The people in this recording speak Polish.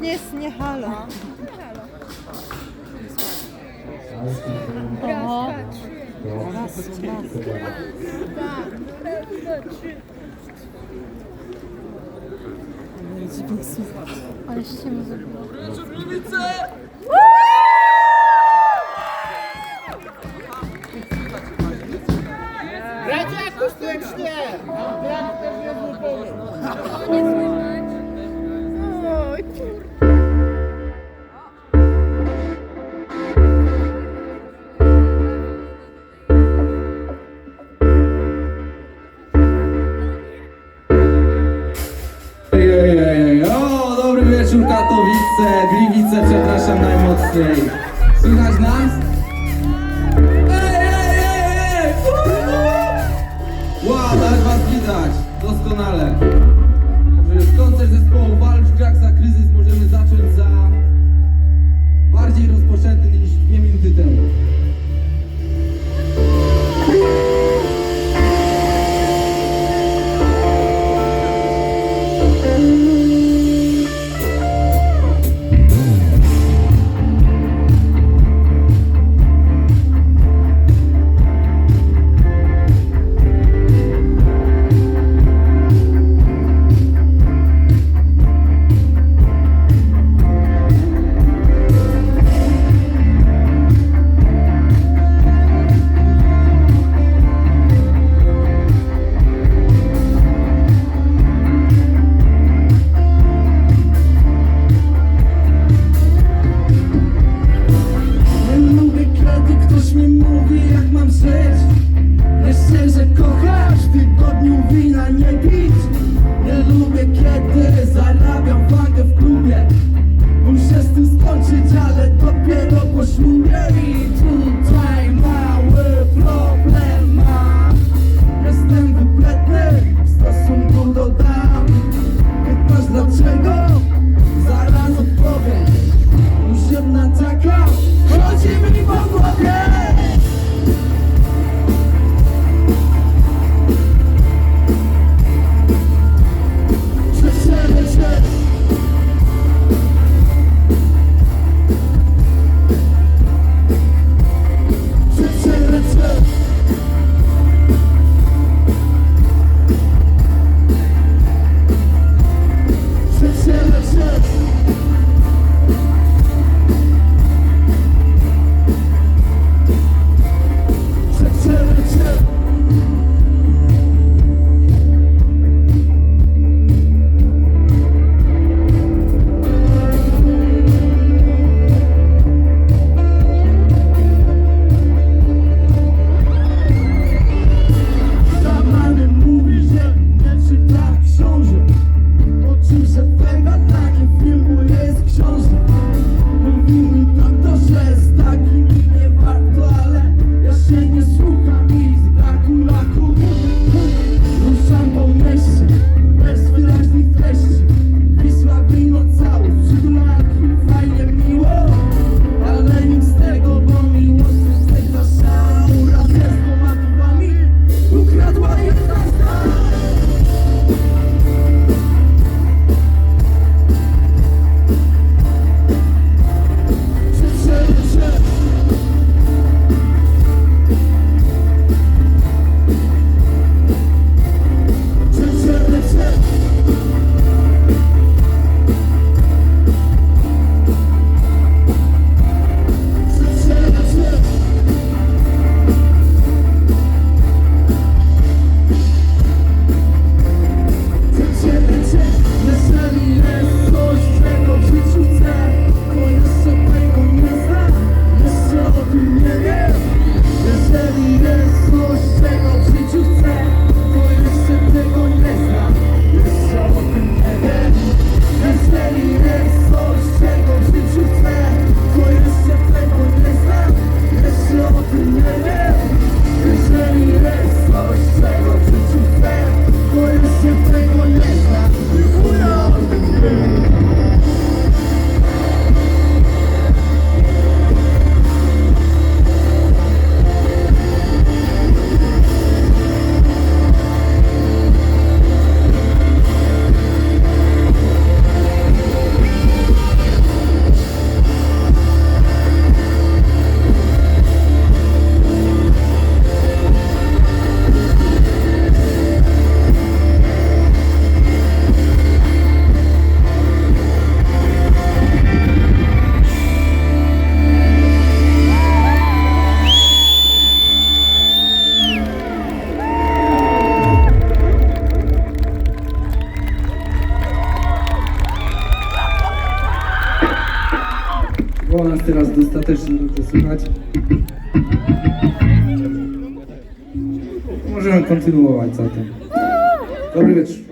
Nie jest nie halo. Raz, dwa, trzy. Raz, dwa, trzy. Ale się mu zrobiło. Żurliwice! Szczecin, Katowice, Gliwice, przepraszam najmocniej. Słychać nas? Ej, ej, ej, ej! Wow, tak was widać, doskonale. Teraz dostatecznie dobrze słychać. Możemy kontynuować zatem. Dobry wieczór.